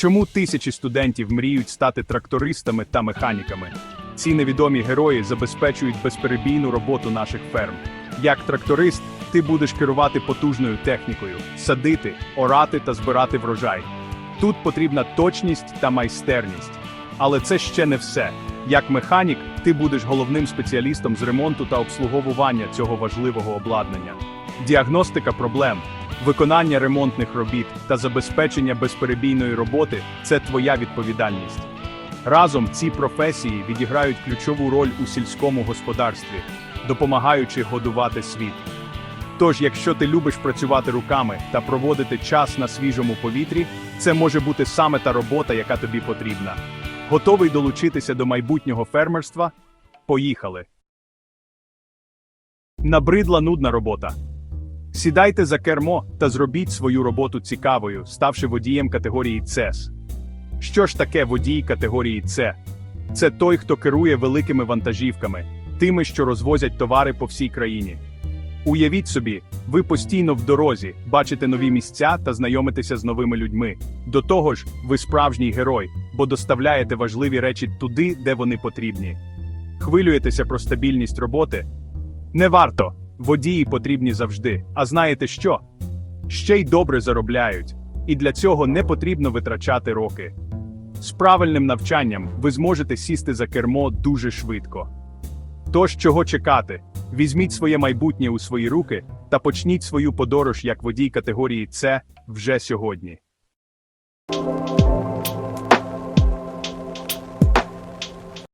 Чому тисячі студентів мріють стати трактористами та механіками? Ці невідомі герої забезпечують безперебійну роботу наших ферм. Як тракторист, ти будеш керувати потужною технікою, садити, орати та збирати врожай. Тут потрібна точність та майстерність. Але це ще не все. Як механік, ти будеш головним спеціалістом з ремонту та обслуговування цього важливого обладнання. Діагностика проблем, виконання ремонтних робіт та забезпечення безперебійної роботи це твоя відповідальність. Разом ці професії відіграють ключову роль у сільському господарстві, допомагаючи годувати світ. Тож, якщо ти любиш працювати руками та проводити час на свіжому повітрі, це може бути саме та робота, яка тобі потрібна. Готовий долучитися до майбутнього фермерства? Поїхали! Набридла нудна робота. Сідайте за кермо та зробіть свою роботу цікавою, ставши водієм категорії ЦЕС. Що ж таке водій категорії С? Це той, хто керує великими вантажівками, тими, що розвозять товари по всій країні. Уявіть собі, ви постійно в дорозі, бачите нові місця та знайомитеся з новими людьми. До того ж, ви справжній герой, бо доставляєте важливі речі туди, де вони потрібні. Хвилюєтеся про стабільність роботи? Не варто. Водії потрібні завжди. А знаєте що? Ще й добре заробляють, і для цього не потрібно витрачати роки. З правильним навчанням ви зможете сісти за кермо дуже швидко. Тож, чого чекати? Візьміть своє майбутнє у свої руки та почніть свою подорож як водій категорії С вже сьогодні.